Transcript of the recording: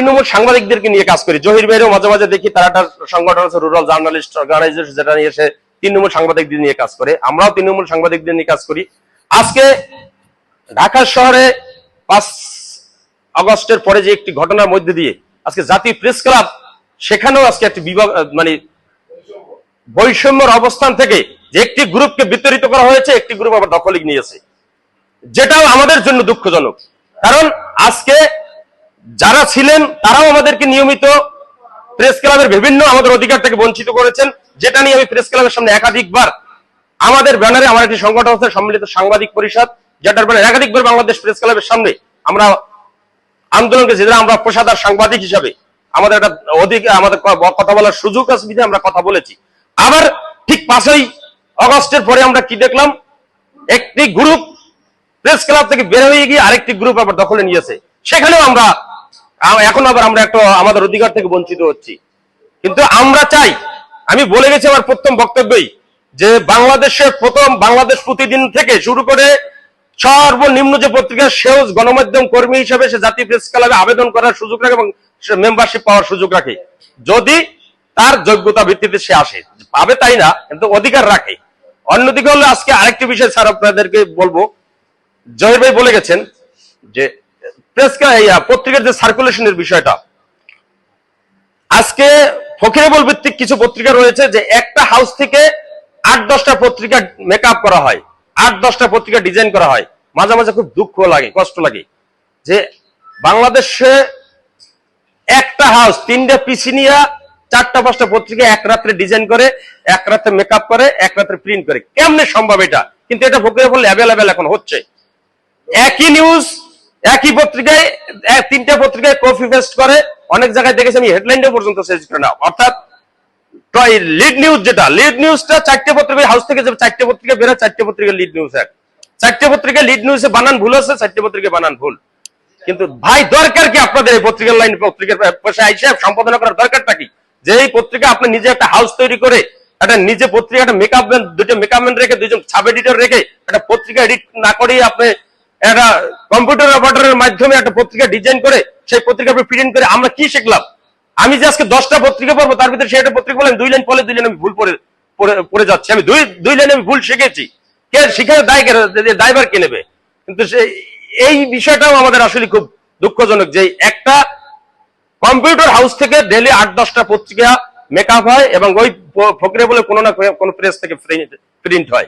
তৃণমূল সাংবাদিকদেরকে নিয়ে কাজ করি। জহির ভাইয়েরও মাঝে মাঝে দেখি তারা সংগঠন আছে রুরাল জার্নালিস্ট অর্গানাইজেশন যেটা নিয়ে এসে তৃণমূল সাংবাদিকদের নিয়ে কাজ করে। আমরাও তৃণমূল সাংবাদিকদের নিয়ে কাজ করি। আজকে ঢাকা শহরে পাঁচ আগস্টের পরে যে একটি ঘটনার মধ্যে দিয়ে আজকে জাতীয় প্রেস ক্লাব, সেখানেও আজকে একটি বিভাগ মানে বৈষম্যর অবস্থান থেকে যে একটি গ্রুপকে বিতরিত করা হয়েছে, একটি গ্রুপ আবার দখলে নিয়েছে। যেটাও আমাদের জন্য দুঃখজনক। কারণ আজকে যারা ছিলেন, তারাও আমাদেরকে নিয়মিত প্রেস ক্লাবের বিভিন্ন আমাদের অধিকার থেকে বঞ্চিত করেছেন। যেটা নিয়ে আমি প্রেস ক্লাবের সামনে একাধিকবার আমাদের ব্যানারে আমার একটি সংগঠন আছে, সম্মিলিত সাংবাদিক পরিষদ, যেটার ব্যানারে একাধিকবার বাংলাদেশ প্রেস ক্লাবের সামনে আমরা আন্দোলনকে যেটা আমরা পেশাদার সাংবাদিক হিসাবে আমাদের একটা অধিক, আমাদের কথা বলার সুযোগ আছে বিধায় আমরা কথা বলেছি। আবার ঠিক পাঁচই অগস্টের পরে আমরা কি দেখলাম? একটি গ্রুপ প্রেস ক্লাব থেকে বের হয়ে গিয়ে আরেকটি গ্রুপ আবার দখলে নিয়েছে। সেখানেও আমরা এখন আবার আমরা একটা আমাদের অধিকার থেকে বঞ্চিত হচ্ছি। কিন্তু আমরা চাই, আমি বলে গেছি আমার প্রথম বক্তব্যই, যে বাংলাদেশের প্রথম বাংলাদেশ প্রতিদিন থেকে শুরু করে সর্বনিম্ন যে পত্রিকা সেও গণমাধ্যম কর্মী হিসেবে সে জাতীয় প্রেস ক্লাবে আবেদন করার সুযোগ রাখে এবং মেম্বারশিপ পাওয়ার সুযোগ রাখে। যদি তার যোগ্যতা ভিত্তিতে সে আসে পাবে তাই না, কিন্তু অধিকার রাখে। অন্যদিকে হলো আজকে আরেকটি বিষয়, স্যার, আপনাদেরকে বলব। জহির ভাই বলে গেছেন যে প্রেস পত্রিকার যে সার্কুলেশনের বিষয়টা। আজকে ফকিরেবল ভিত্তিক কিছু পত্রিকা রয়েছে যে একটা হাউস থেকে আট, দশটা পত্রিকা মেকআপ করা হয়। আট, দশটা পত্রিকা ডিজাইন করা হয়। মাঝে মাঝে খুব দুঃখ লাগে, কষ্ট লাগে। যে বাংলাদেশে একটা হাউস তিনটা পিসি নিয়ে চারটা, পাঁচটা পত্রিকা এক রাত্রে ডিজাইন করে, এক রাত্রে মেকআপ করে, এক রাত্রে প্রিন্ট করে। কেমনে সম্ভব এটা? কিন্তু এটা ফকিরেবল অ্যাভেলেবেল এখন হচ্ছে। একই নিউজ একই পত্রিকায় তিনটা পত্রিকায় কপি পেস্ট করে। অনেক জায়গায় দেখেছি আমি হেডলাইনটা পর্যন্ত শেষ করে না অর্থাৎ লিড নিউজ যেটা লিড নিউজটা চারটে পত্রিকা হাউস থেকে যে চারটে পত্রিকা বেরোয়, চারটে পত্রিকা লিড নিউজ এক। চারটে পত্রিকা লিড নিউজে বানান ভুল আছে, চারটে পত্রিকা বানান ভুল। কিন্তু ভাই, দরকার কি আপনাদের এই পত্রিকার লাইন পত্রিকার পেশা হিসেবে সম্পাদনা করার দরকারটা কি? যে এই পত্রিকা আপনি নিজে একটা হাউস তৈরি করে, একটা নিজে পত্রিকা একটা মেকআপ দুটো মেকআপ রেখে, দুজন সাব এডিটর রেখে, একটা পত্রিকা এডিট না করে আপনি একটা কম্পিউটার অপারেটরের মাধ্যমে একটা পত্রিকা ডিজাইন করে সেই পত্রিকা প্রিন্ট করে আমরা কি শিখলাম? আমি যে আজকে দশটা পত্রিকা পড়ব, তার ভিতরে সেটা পত্রিকা বলেন দুই লাইন পড়লে দুই লাইন আমি ভুল পড়ে, পড়ে- যাচ্ছি। আমি দুই দুই লাইন আমি ভুল শিখেছি। কে শিখে দায় দায়বার কে নেবে? কিন্তু সে, এই বিষয়টাও আমাদের আসলে খুব দুঃখজনক যে একটা কম্পিউটার হাউস থেকে ডেলি আট, দশটা পত্রিকা মেকআপ হয় এবং ওই ফকরে বলে কোনো না কোনো প্রেস থেকে প্রিন্ট হয়।